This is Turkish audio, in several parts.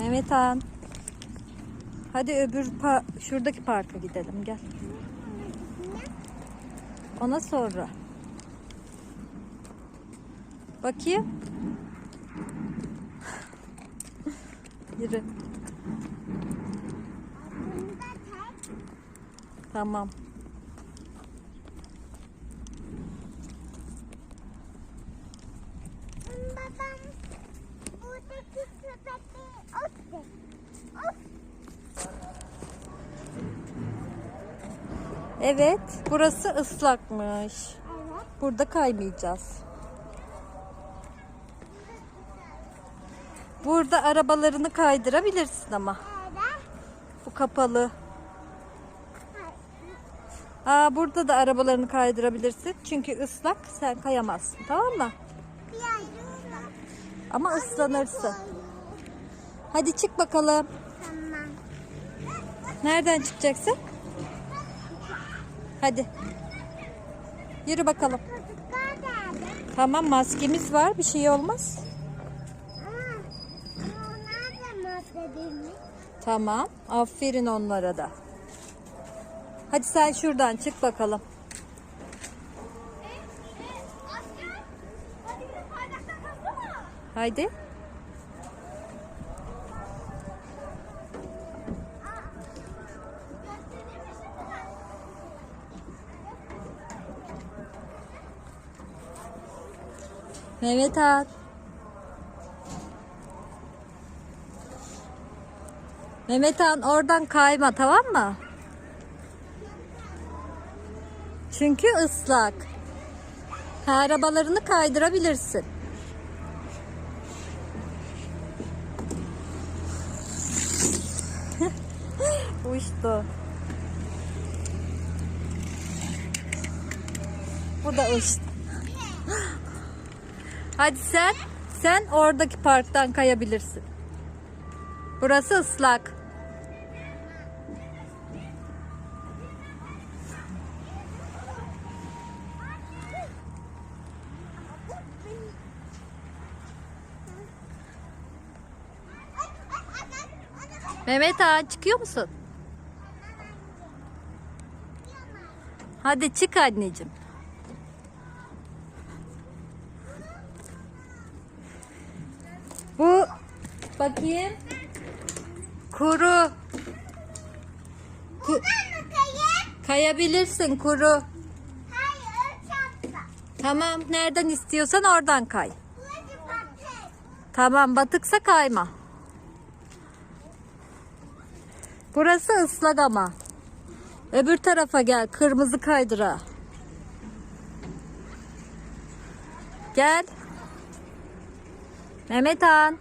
Mehmet Han. Hadi öbür pa- şuradaki parka gidelim gel. Ona sonra. Bakayım. Yürü. Tamam. Evet, burası ıslakmış. Burada kaymayacağız. Burada arabalarını kaydırabilirsin ama. Bu kapalı. Aa, burada da arabalarını kaydırabilirsin. Çünkü ıslak sen kayamazsın tamam mı? Ama ıslanırsın. Hadi çık bakalım. Nereden çıkacaksın? Hadi. Yürü bakalım. Tamam maskemiz var bir şey olmaz. Tamam. Aferin onlara da. Hadi sen şuradan çık bakalım. Haydi. Mehmet Han. Mehmet Han oradan kayma tamam mı? Çünkü ıslak. Arabalarını kaydırabilirsin. Uçtu. Bu da uçtu. Hadi sen, sen oradaki parktan kayabilirsin. Burası ıslak. Mehmet Ağa çıkıyor musun? Hadi çık anneciğim. Bu bakayım. Kuru. Ku- kayabilirsin kuru. Hayır. Tamam nereden istiyorsan oradan kay. Tamam batıksa kayma. Burası ıslak ama. Öbür tarafa gel kırmızı kaydıra. Gel. Mehmet Han.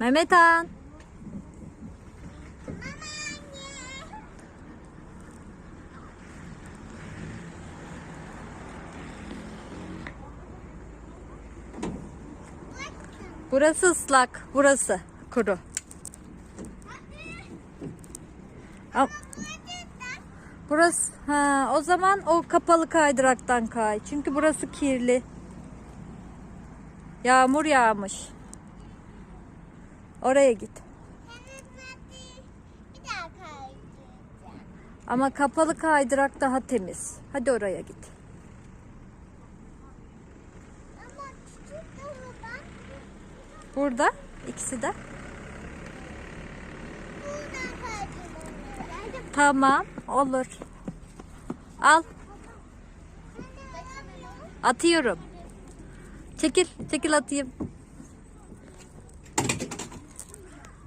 Mehmet Han. Burası ıslak. Burası kuru. Am- Burası ha o zaman o kapalı kaydıraktan kay. Çünkü burası kirli. Yağmur yağmış. Oraya git. Ama kapalı kaydırak daha temiz. Hadi oraya git. Burada ikisi de. Tamam olur. Al atıyorum. Çekil çekil atayım.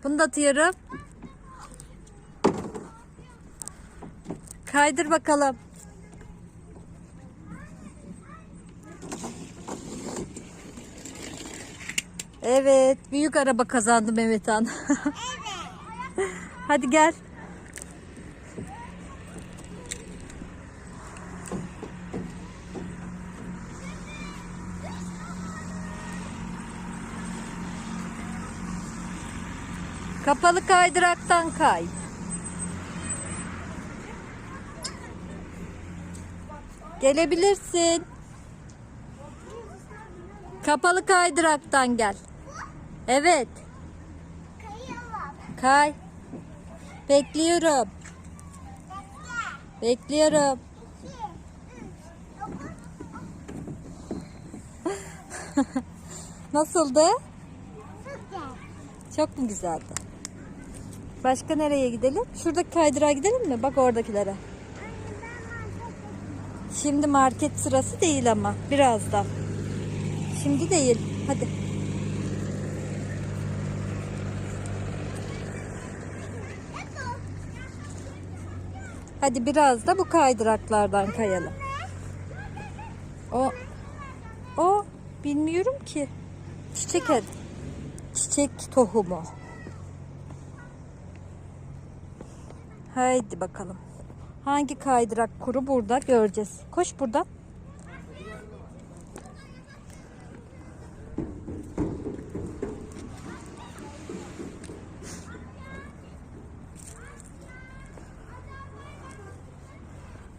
Bunu da atıyorum. Kaydır bakalım. Evet, büyük araba kazandı Mehmet Han. Evet. Hadi gel. Kapalı kaydıraktan kay. Gelebilirsin. Kapalı kaydıraktan gel. Evet. Kay. Bekliyorum. Bekliyorum. Nasıldı? Çok mu güzeldi? Başka nereye gidelim? Şuradaki kaydırağa gidelim mi? Bak oradakilere. Şimdi market sırası değil ama birazdan. Şimdi değil. Hadi. Hadi biraz da bu kaydıraklardan kayalım. O o bilmiyorum ki. Çiçek ed- Çiçek tohumu. Haydi bakalım. Hangi kaydırak kuru burada göreceğiz. Koş buradan.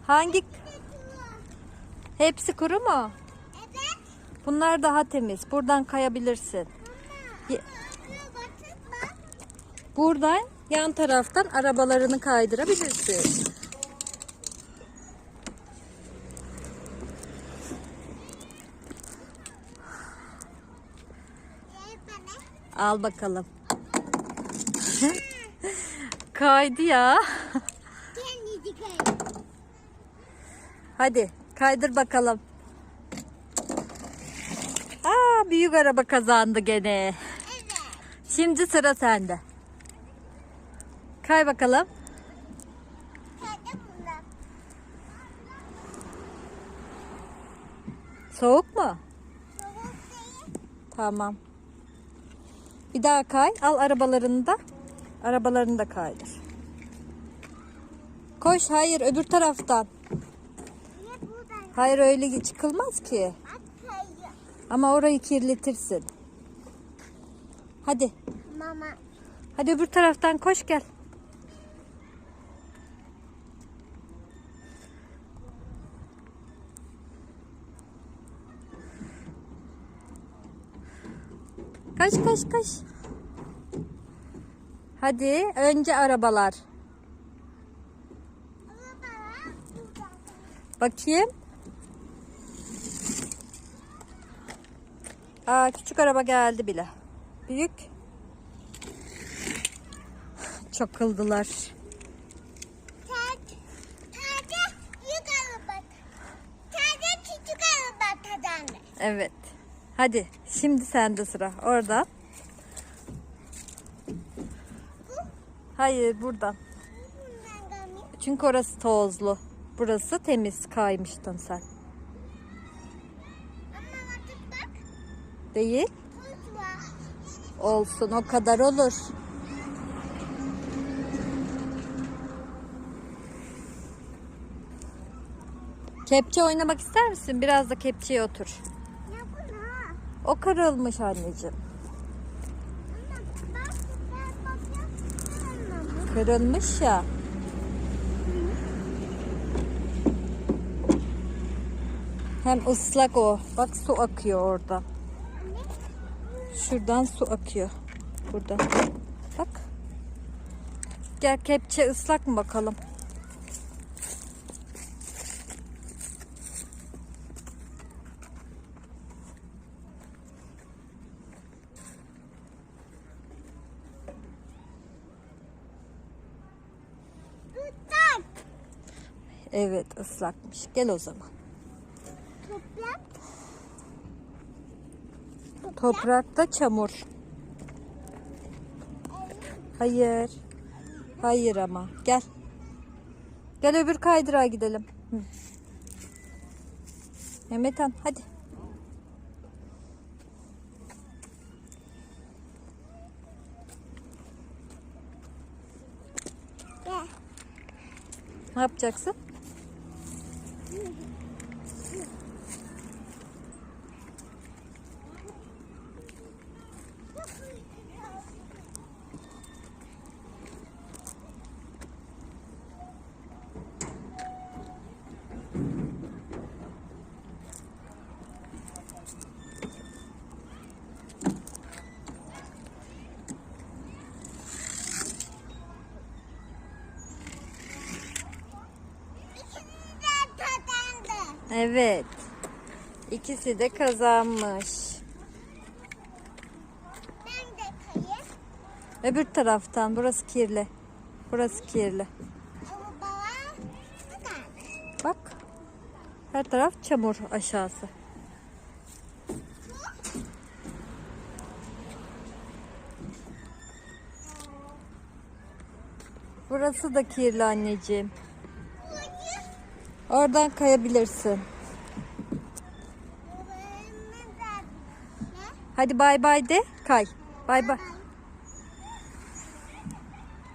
Hangi? Hepsi kuru mu? Evet. Bunlar daha temiz. Buradan kayabilirsin. Buradan yan taraftan arabalarını kaydırabilirsin. Al bakalım. Kaydı ya. Hadi kaydır bakalım. Aa büyük araba kazandı gene. Evet. Şimdi sıra sende. Kay bakalım. Soğuk mu? Soğuk değil. Tamam. Bir daha kay. Al arabalarını da. Arabalarını da kaydır. Koş hayır öbür taraftan. Hayır öyle çıkılmaz ki. Ama orayı kirletirsin. Hadi. Mama. Hadi öbür taraftan koş gel. Kaç kaç kaç. Hadi önce arabalar. Bakayım. Aa küçük araba geldi bile. Büyük. Araba kazandı. Evet. Hadi şimdi sende sıra. Oradan. Hayır buradan. Çünkü orası tozlu. Burası temiz kaymıştın sen. Değil. Olsun o kadar olur. Kepçe oynamak ister misin? Biraz da kepçeye otur. O kırılmış anneciğim. Kırılmış ya. Hem ıslak o. Bak su akıyor orada. Şuradan su akıyor. Burada. Bak. Gel kepçe ıslak mı bakalım? Evet ıslakmış. Gel o zaman. Toprak. Toprakta çamur. Hayır. Hayır ama. Gel. Gel öbür kaydırağa gidelim. Hı. Mehmet Han hadi. Ne yapacaksın? Evet. İkisi de kazanmış. Ben de. Öbür taraftan. Burası kirli. Burası kirli. Ama baba bu kadar. Bak. Her taraf çamur aşağısı. Burası da kirli anneciğim. Oradan kayabilirsin. Hadi bay bay de kay. Bay bay.